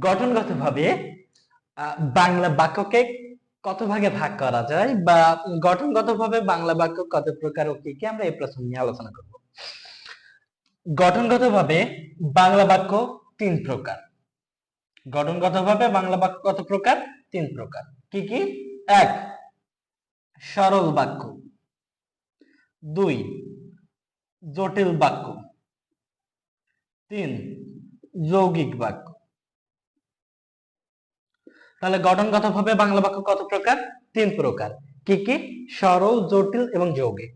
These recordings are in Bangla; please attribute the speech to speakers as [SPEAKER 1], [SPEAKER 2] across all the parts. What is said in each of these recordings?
[SPEAKER 1] গঠনগতভাবে বাংলা বাক্যকে কত ভাগে ভাগ করা যায় বা গঠনগতভাবে বাংলা বাক্য কত প্রকার ও কি কি আমরা এই প্রশ্ন নিয়ে আলোচনা করব। গঠনগতভাবে বাংলা বাক্য তিন প্রকার। গঠনগতভাবে বাংলা বাক্য কত প্রকার? তিন প্রকার। কি কি? এক, সরল বাক্য। দুই, জটিল বাক্য। তিন, যৌগিক বাক্য। তাহলে গঠনগতভাবে বাংলা বাক্য কত প্রকার? তিন প্রকার। কি কি? সরল, জটিল এবং যৌগিক।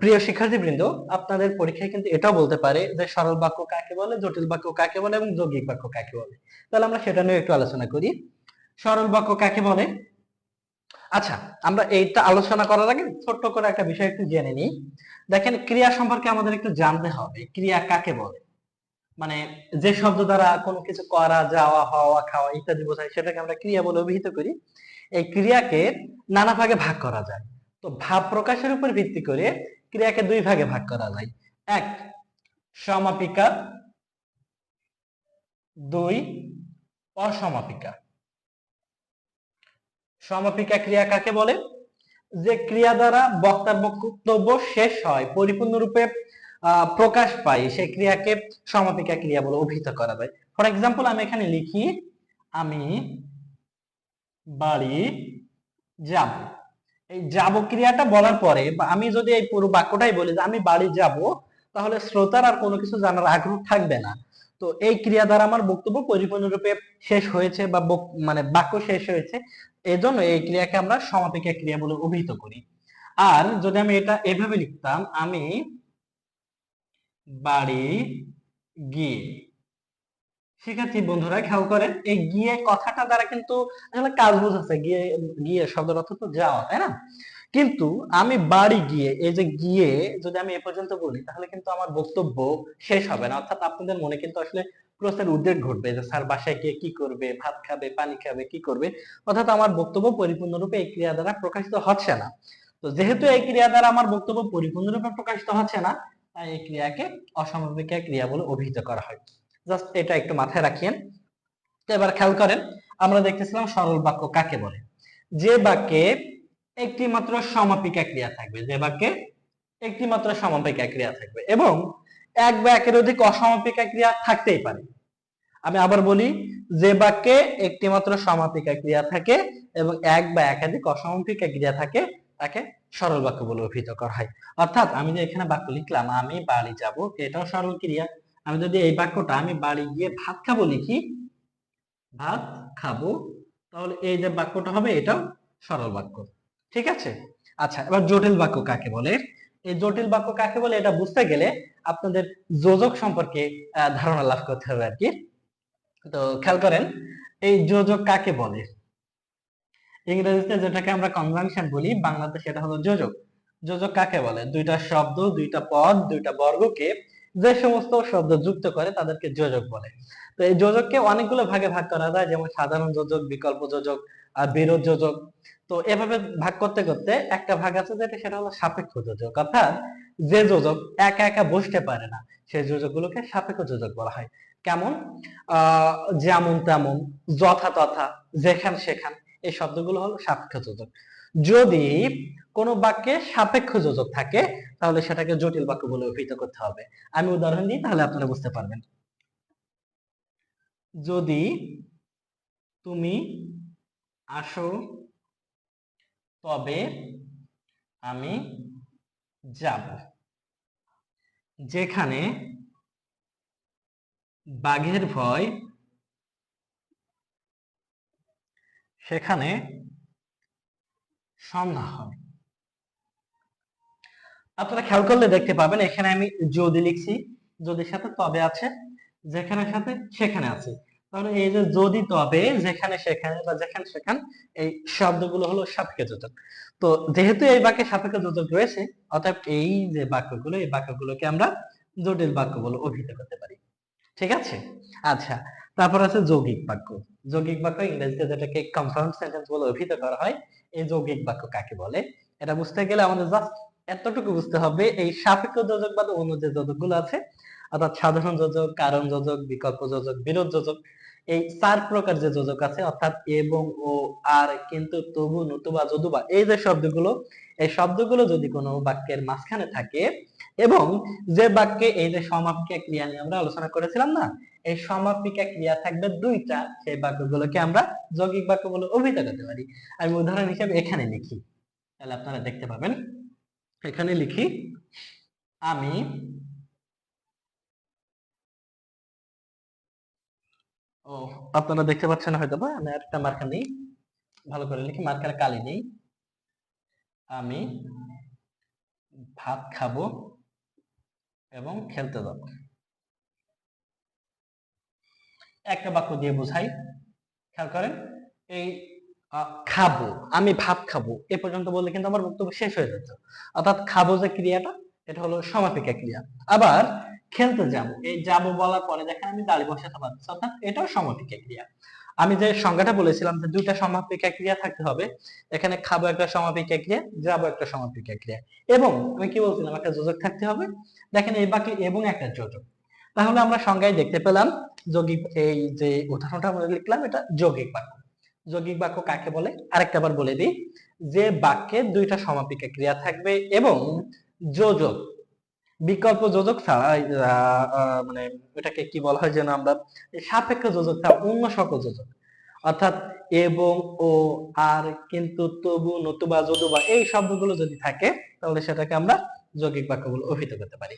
[SPEAKER 1] প্রিয় শিক্ষার্থীবৃন্দ, আপনাদের পরীক্ষায় কিন্তু এটাও বলতে পারে যে সরল বাক্য কাকে বলে, জটিল বাক্য কাকে বলে এবং যৌগিক বাক্য কাকে বলে। তাহলে আমরা সেটা নিয়ে একটু আলোচনা করি। সরল বাক্য কাকে বলে? আচ্ছা আমরা এইটা আলোচনা করার আগে ছোট্ট করে একটা বিষয় একটু জেনে নিই। দেখেন, ক্রিয়া সম্পর্কে আমাদের একটু জানতে হবে। ক্রিয়া কাকে বলে? মানে যে শব্দ দ্বারা কোনো কিছু করা, যাওয়া, হওয়া, খাওয়া ইত্যাদি বোঝায়, সেটাকে আমরা ক্রিয়া বলে অভিহিত করি। এই ক্রিয়াকে নানা ভাগে ভাগ করা যায়। তো ভাব প্রকাশের উপর ভিত্তি করে ক্রিয়াকে দুই ভাগে ভাগ করা যায়। এক, সমাপিকা। দুই, অসমাপিকা। সমাপিকা ক্রিয়া কাকে বলে? যে ক্রিয়া দ্বারা বক্তার বক্তব্য শেষ হয়, পরিপূর্ণরূপে প্রকাশ পায় সেই ক্রিয়াকে সমাপিকা ক্রিয়া বলে অভিহিত করা যায়। ফর এক্সাম্পল আমি এখানে লিখি, আমি বাড়ি যাব। এই যাব ক্রিয়াটা বলার পরে আমি যদি এই পুরো বাক্যটাই বলি যে আমি বাড়ি যাব, তাহলে শ্রোতার আর কোনো কিছু জানার আগ্রহ থাকবে না। তো এই ক্রিয়া দ্বারা আমার বক্তব্য পরিপূর্ণরূপে শেষ হয়েছে, বা মানে বাক্য শেষ হয়েছে। এজন্য এই ক্রিয়াকে আমরা সমাপিকা ক্রিয়া বলে অভিহিত করি। আর যদি আমি এটা এভাবে লিখতাম, আমি বাড়ি গিয়ে। শিক্ষার্থী বন্ধুরা খেয়াল করেন, এই গিয়ে কথাটা দ্বারা কিন্তু আসলে কাজ বোঝাচ্ছে, গিয়ে গিয়ে শব্দের অর্থ তো যাওয়া, তাই না? কিন্তু আমি বাড়ি গিয়ে, এই যে গিয়ে যদি আমি এ পর্যন্ত বলি, তাহলে কিন্তু আমার বক্তব্য শেষ হবে না। অর্থাৎ আপনাদের মনে কিন্তু আসলে প্রশ্নের উদ্বেগ ঘটবে যে, স্যার বাসায় গিয়ে কি করবে? ভাত খাবে? পানি খাবে? কি করবে? অর্থাৎ আমার বক্তব্য পরিপূর্ণরূপে এই ক্রিয়া দ্বারা প্রকাশিত হচ্ছে না। তো যেহেতু এই ক্রিয়া দ্বারা আমার বক্তব্য পরিপূর্ণরূপে প্রকাশিত হচ্ছে না তাই এই ক্রিয়াকে অসমাপিকা ক্রিয়া বলে অভিহিত করা হয়। জাস্ট এটা একটু মাথায় রাখিয়েন। তো এবার খেয়াল করেন, আমরা দেখতেছিলাম সরল বাক্য কাকে বলে? যে বাক্যে একটি মাত্র সমাপিকা ক্রিয়া থাকবে, যে বাক্যে একটি মাত্র সমাপিকা ক্রিয়া থাকবে এবং এক বা একের অধিক অসমাপিকা ক্রিয়া থাকতেই পারে। আমি আবার বলি, যে বাক্যে একটি মাত্র সমাপিকা ক্রিয়া থাকে এবং এক বা একাধিক অসমাপিকা ক্রিয়া থাকে তাকে সরল বাক্য বলে অভিহিত করা হয়। অর্থাৎ আমি যে এখানে বাক্য লিখলাম, আমি বাড়ি যাব এটাও সরল ক্রিয়া। আমি যদি এই বাক্যটা, আমি বাড়ি গিয়ে ভাত খাব লিখি, ভাত খাব, তাহলে এই যে বাক্যটা হবে, এটাও সরল বাক্য। ঠিক আছে? আচ্ছা এবার জটিল বাক্য কাকে বলে? এই জটিল বাক্য কাকে বলে, এটা বুঝতে গেলে আপনাদের যোজক সম্পর্কে ধারণা লাভ করতে হবে আর কি। তো খেয়াল করেন, এই যোজক কাকে বলে? ইংরেজিতে যেটাকে আমরা কনজাংশন বলি, বাংলাতে সেটা হলো যোজক। যোজক কাকে বলে? দুইটা শব্দ, দুইটা পদ, দুইটা বর্গকে যে সমস্ত শব্দ যুক্ত করে তাদেরকে যোজক বলে। তো এই যোজককে অনেকগুলো ভাগে ভাগ করা যায়, যেমন সাধারণ যোজক, বিকল্প যোজক, আর বিরোধ যোজক। তো এভাবে ভাগ করতে করতে একটা ভাগ আছে যেটা সেটা হলো সাপেক্ষ যোজক। অর্থাৎ যে যোজক একা একা বসতে পারে না, সেই যোজকগুলোকে সাপেক্ষ যোজক বলা হয়। কেমন? আহ, যেমন তেমন যথা তথা যেখান সেখান। এই শব্দগুলো হলো সাপেক্ষ যোজক যদি কোনো বাক্যে সাপেক্ষ যোজক থাকে, তাহলে সেটাকে জটিল বাক্য বলে অভিহিত করতে হবে। আমি উদাহরণ দিই, তাহলে আপনারা বুঝতে পারবেন। যদি তুমি আসো, তবে আমি যাব। যেখানে বাঘের ভয় সেখানে সন্ধ্যা হয়। আপনারা খেয়াল করলে দেখতে পাবেন, এখানে আমি যদি লিখছি যদির সাথে তবে আছে, যেখানে সাথে সেখানে আছে। তাহলে এই যে যদি তবে, যেখানে সেখানে বা যেখানে সেখান, এই শব্দগুলো হলো সাপেক্ষ যোজক তো যেহেতু এই বাক্যে সাপেক্ষ যোজক রয়েছে, অতএব এই যে বাক্যগুলো, এই বাক্যগুলোকে আমরা জটিল বাক্য বলে অভিহিত করতে পারি। ঠিক আছে? আচ্ছা তারপর আছে যৌগিক বাক্য। যৌগিক বাক্য ইংরেজিতে যেটাকে কম্পাউন্ড সেন্টেন্স বলে অভিহিত করা হয়, এই যৌগিক বাক্য কাকে বলে? এটা বুঝতে গেলে আমাদের জাস্ট এতটুকু বুঝতে হবে, এই সাপেক্ষ যোজক বা অন্য যে যোজকগুলো আছে, অর্থাৎ সাধারণ যোজক, কারণ যোজক, বিকল্প যোজক, বিরোধ যোজক, এই চার প্রকার যে যোজক আছে, অর্থাৎ এবং ও, আর, কিন্তু, তবু, নতুবা, যদুবা, এই যে শব্দগুলো, এই শব্দগুলো যদি কোনো বাক্যের মাঝখানে থাকে এবং যে বাক্যে এই যে সমাপিকা ক্রিয়া নিয়ে আমরা আলোচনা করেছিলাম না, এই সমাপিকা ক্রিয়া থাকবে দুইটা। সেই বাক্যগুলোকে আমরা যৌগিক বাক্য বলে অভিহিত করতে পারি। আমি উদাহরণ হিসেবে এখানে লিখি। তাহলে আপনারা দেখতে পাবেন, এখানে লিখি, আমি ও, আপনারা দেখতে পাচ্ছেন হয়তো বা আমি একটা মার্কা নেই। ভালো করে লিখি মার্কার কালি নেই। আমি ভাত খাব। এবং খেলতে যাব একটা বাক্য দিয়ে বোঝাই। খেয়াল করেন, এই খাব, আমি ভাত খাব, এ পর্যন্ত বললে কিন্তু আমার বক্তব্য শেষ হয়ে যাচ্ছে অর্থাৎ খাব যে ক্রিয়াটা, এটা হলো সমাপিকা ক্রিয়া। আবার খেলতে যাব, এই যাব বলার পরে দেখেন আমি দাড়ি বসাতে পারছি অর্থাৎ এটাও সমাপিকা ক্রিয়া। আমি যে সংজ্ঞাটা বলেছিলাম যে দুইটা সমাপিকা ক্রিয়া থাকতে হবে, এখানে খাব একটা সমাপিকা ক্রিয়া, যাব একটা সমাপিকা ক্রিয়া। এবং আমি কি বলছিলাম, একটা যোজক থাকতে হবে, দেখেন এই বাকি এবং একটা যোজক। তাহলে আমরা সংজ্ঞায় দেখতে পেলাম, যৌগিক এই যে উদাহরণটা আমরা লিখলাম, এটা যৌগিক বাক্য। যৌগিক বাক্য কাকে বলে? আরেকটা বার বলে দিই, যে বাক্যে দুইটা সমাপিকা ক্রিয়া থাকবে এবং যোজক বিকল্প যোজক ছাড়া মানে এটাকে কি বলা হয় যেন আমরা সাপেক্ষ যোজক ছাড়া অন্য সকল যোজক। অর্থাৎ এবং, ও, আর, কিন্তু, তবু, নতুবা, যদুবা, এই শব্দগুলো যদি থাকে, তাহলে সেটাকে আমরা যৌগিক বাক্য বলে অভিহিত করতে পারি।